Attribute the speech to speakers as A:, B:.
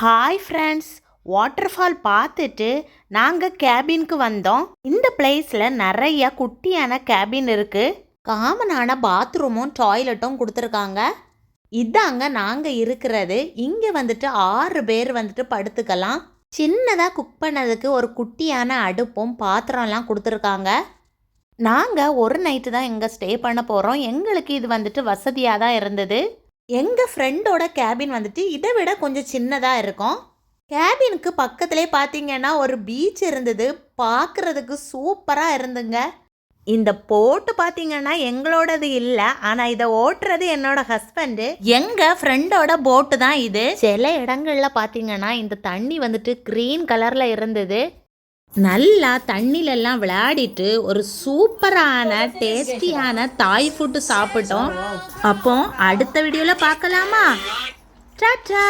A: Hi friends water fall பார்த்துட்டு நாங்கள் கேபினுக்கு வந்தோம். இந்த பிளேஸில் நிறைய குட்டியான கேபின் இருக்குது காமனான பாத்ரூமும் டாய்லெட்டும் கொடுத்துருக்காங்க. இதாங்க நாங்கள் இருக்கிறது. இங்கே வந்துட்டு ஆறு பேர் வந்துட்டு படுத்துக்கலாம். சின்னதாக குக் பண்ணதுக்கு ஒரு குட்டியான அடுப்பும் பாத்திரம்லாம் கொடுத்துருக்காங்க. நாங்கள் ஒரு நைட்டு தான் இங்கே ஸ்டே பண்ண போகிறோம் எங்களுக்கு இது வந்துட்டு வசதியாக தான் இருந்தது. எங்கள் ஃப்ரெண்டோட கேபின் வந்துட்டு இதை விட கொஞ்சம் சின்னதாக இருக்கும். கேபினுக்கு பக்கத்துலேயே பார்த்தீங்கன்னா ஒரு பீச் இருந்தது. பார்க்குறதுக்கு சூப்பராக இருந்துங்க. இந்த போட்டு பார்த்தீங்கன்னா எங்களோடது இல்லை. ஆனால் இதை ஓட்டுறது என்னோட ஹஸ்பண்டு எங்கள் ஃப்ரெண்டோட போட்டு தான் இது. சில இடங்களில் பார்த்தீங்கன்னா இந்த தண்ணி வந்துட்டு க்ரீன் கலரில் இருந்தது. நல்லா தண்ணிலெல்லாம் விளையாடிட்டு ஒரு சூப்பரான டேஸ்டியான தாய் ஃபுட்டு சாப்பிட்டோம். அப்போ அடுத்த வீடியோவில் பார்க்கலாமா? டாட்டா